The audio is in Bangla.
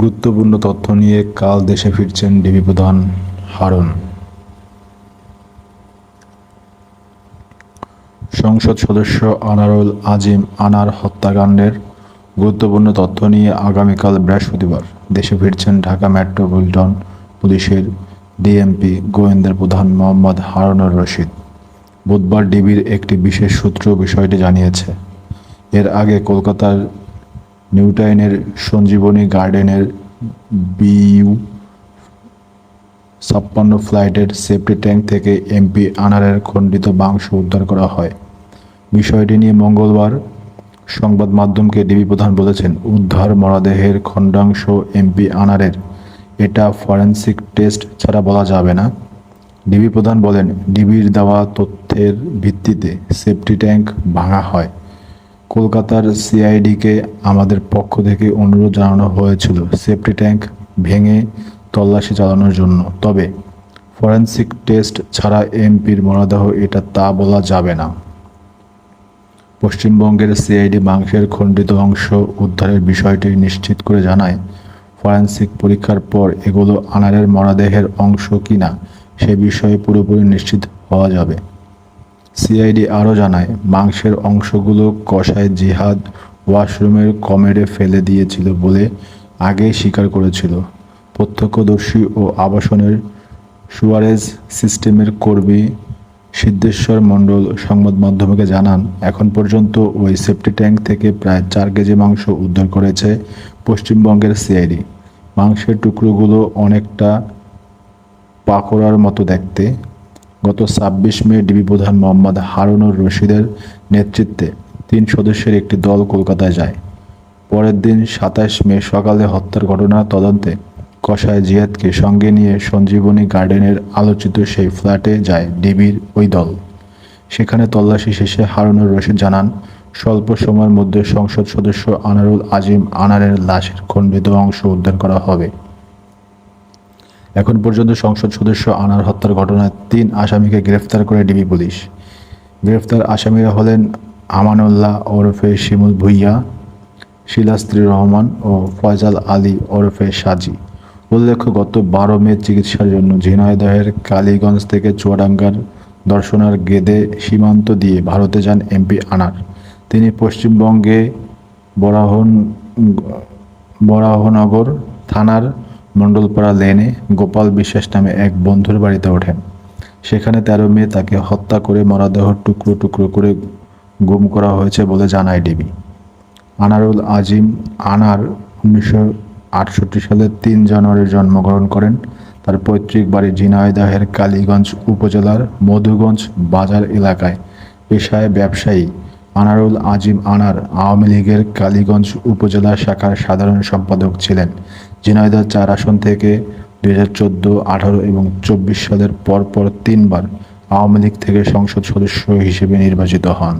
গুরুত্বপূর্ণ তথ্য নিয়ে কাল দেশে ফিরছেন ডিবি প্রধান হারুন। সংসদ সদস্য আনারুল আজিম আনার হত্যাকাণ্ডের গুরুত্বপূর্ণ তথ্য নিয়ে আগামীকাল বৃহস্পতিবার দেশে ফিরছেন ঢাকা মেট্রোপলিটন পুলিশের ডিএমপি গোয়েন্দার প্রধান মোহাম্মদ হারুনুর রশিদ। বুধবার ডিবির একটি বিশেষ সূত্র বিষয়টি জানিয়েছে। এর আগে কলকাতার নিউটাউনের সঞ্জীবনী গার্ডেনের বিইউ ছাপ্পান্ন ফ্লাইটের সেফটি ট্যাঙ্ক থেকে এমপি আনারের খণ্ডিত মাংস উদ্ধার করা হয়। বিষয়টি নিয়ে মঙ্গলবার সংবাদ মাধ্যমকে ডিবি প্রধান বলেছেন, উদ্ধার মরদেহের খণ্ডাংশ এমপি আনারের। এটা ফরেন্সিক টেস্ট ছাড়া বলা যাবে না। ডিবি প্রধান বলেন, ডিবির দেওয়া তথ্যের ভিত্তিতে সেফটি ট্যাঙ্ক ভাঙা হয়। কলকাতার সিআইডিকে আমাদের পক্ষ থেকে অনুরোধ জানানো হয়েছিল সেফটি ট্যাঙ্ক ভেঙে তল্লাশি চালানোর জন্য। তবে ফরেন্সিক টেস্ট ছাড়া এমপির মরদেহ এটা তা বলা যাবে না। পশ্চিমবঙ্গের সিআইডি মাংসের খণ্ডিত অংশ উদ্ধারের বিষয়টি নিশ্চিত করে জানায়, ফরেন্সিক পরীক্ষার পর এগুলো আনারের মরাদেহের অংশ কিনা সে বিষয়ে পুরোপুরি নিশ্চিত হওয়া যাবে। সিআইডি আরও জানায়, মাংসের অংশগুলো কষায় জিহাদ ওয়াশরুমের কমেডে ফেলে দিয়েছিল বলে আগেই স্বীকার করেছিল। প্রত্যক্ষদর্শী ও আবাসনের সুয়ারেজ সিস্টেমের কর্মী সিদ্ধেশ্বর মণ্ডল সংবাদ মাধ্যমকে জানান, এখন পর্যন্ত ওই সেফটি ট্যাঙ্ক থেকে প্রায় চার কেজি মাংস উদ্ধার করেছে পশ্চিমবঙ্গের সিআইডি। মাংসের টুকরোগুলো অনেকটা পাকোড়ার মতো দেখতে। গত ছাব্বিশ মে ডিবি প্রধান মোহাম্মদ হারুনুর রশিদের নেতৃত্বে তিন সদস্যের একটি দল কলকাতায় যায়। পরের দিন সাতাশ মে সকালে হত্যার ঘটনা তদন্তে কসায় জিয়াদকে সঙ্গে নিয়ে সঞ্জীবনী গার্ডেনের আলোচিত সেই ফ্ল্যাটে যায় ডিবির ওই দল। সেখানে তল্লাশি শেষে হারুনুর রশিদ জানান, স্বল্প সময়ের মধ্যে সংসদ সদস্য আনারুল আজিম আনারের লাশের খণ্ডিত অংশ উদ্ধার করা হবে। এখন পর্যন্ত সংসদ সদস্য আনার হত্যার ঘটনায় তিন আসামিকে গ্রেফতার করে ডিবি পুলিশ। গ্রেফতার আসামিরা হলেন আমানুল্লাহ ওরফে শিমুল ভুইয়া শিলাস্ত্রী রহমান ও ফয়জাল আলী ওরফে সাজি। উল্লেখ্য, গত বারো মে চিকিৎসার জন্য ঝিনাইদহের কালীগঞ্জ থেকে চুয়াডাঙ্গার দর্শনার গেদে সীমান্ত দিয়ে ভারতে যান এমপি আনার। তিনি পশ্চিমবঙ্গে বরাহন বরাহনগর থানার মণ্ডলপাড়া লেনে গোপাল বিশ্বাস নামে এক বন্ধুর বাড়িতে ওঠেন সেখানে তেরো মে তাকে হত্যা করে মরাদেহ টুকরো টুকরো করে গুম করা হয়েছে বলে জানায় ডিবি। আনারুল আজিম আনার উনিশশো আটষট্টি সালের তিন জানুয়ারি জন্মগ্রহণ করেন। তার পৈতৃক বাড়ি ঝিনাইদহের কালীগঞ্জ উপজেলার মধুগঞ্জ বাজার এলাকায়। পেশায় ব্যবসায়ী আনারুল আজিম আনার আওয়ামী লীগের কালীগঞ্জ উপজেলা শাখার সাধারণ সম্পাদক ছিলেন। ঝিনাইদহ চার আসন থেকে দুই হাজার চোদ্দ, আঠারো এবং চব্বিশ সালের পরপর তিনবার আওয়ামী লীগ থেকে সংসদ সদস্য হিসেবে নির্বাচিত হন।